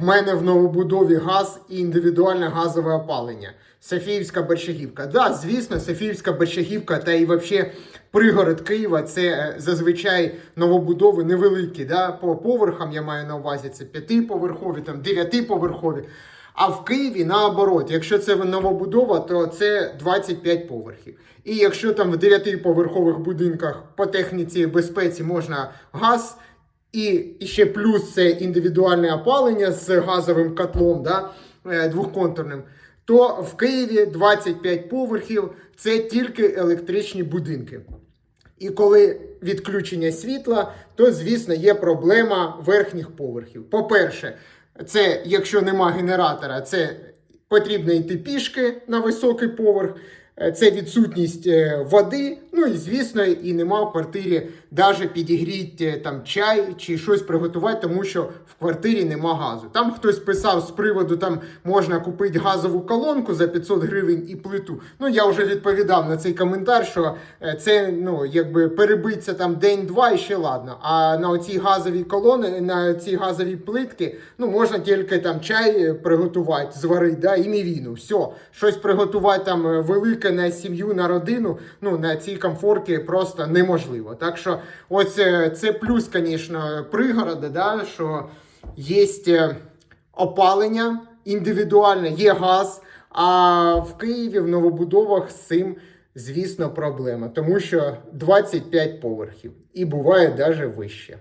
в мене в новобудові газ і індивідуальне газове опалення. Софіївська Борщагівка. Да, звісно, Софіївська Борщагівка та і взагалі пригород Києва це е, зазвичай новобудови невеликі. Да? По поверхам я маю на увазі це п'ятиповерхові, там дев'ятиповерхові. А в Києві наоборот, якщо це новобудова, то це 25 поверхів. І якщо там в 9-поверхових будинках по техніці безпеці можна газ, і, ще плюс це індивідуальне опалення з газовим котлом, да, е, двохконтурним, то в Києві 25 поверхів це тільки електричні будинки. І коли відключення світла, то звісно є проблема верхніх поверхів. По-перше, це якщо нема генератора, це потрібно йти пішки на високий поверх. Е, Це відсутність е, води, ну і звісно, і нема в квартирі навіть підігріти е, там чай чи щось приготувати, тому що в квартирі нема газу. Там хтось писав з приводу, там можна купити газову колонку за 500 гривень і плиту. Ну я вже відповідав на цей коментар, що це ну якби перебиться там день-два і ще ладно. А на оці газові колони, на ці газові плитки, ну можна тільки там чай приготувати, зварити, да, і мівіну. Все, щось приготувати там е, велике на сім'ю, на родину. Ну на цій комфорті просто неможливо. Так що, ось е, це плюс, звісно, пригорода, да, що є е, опалення індивідуальне, є газ. А в Києві в новобудовах з цим, звісно, проблема, тому що 25 поверхів і буває навіть вище.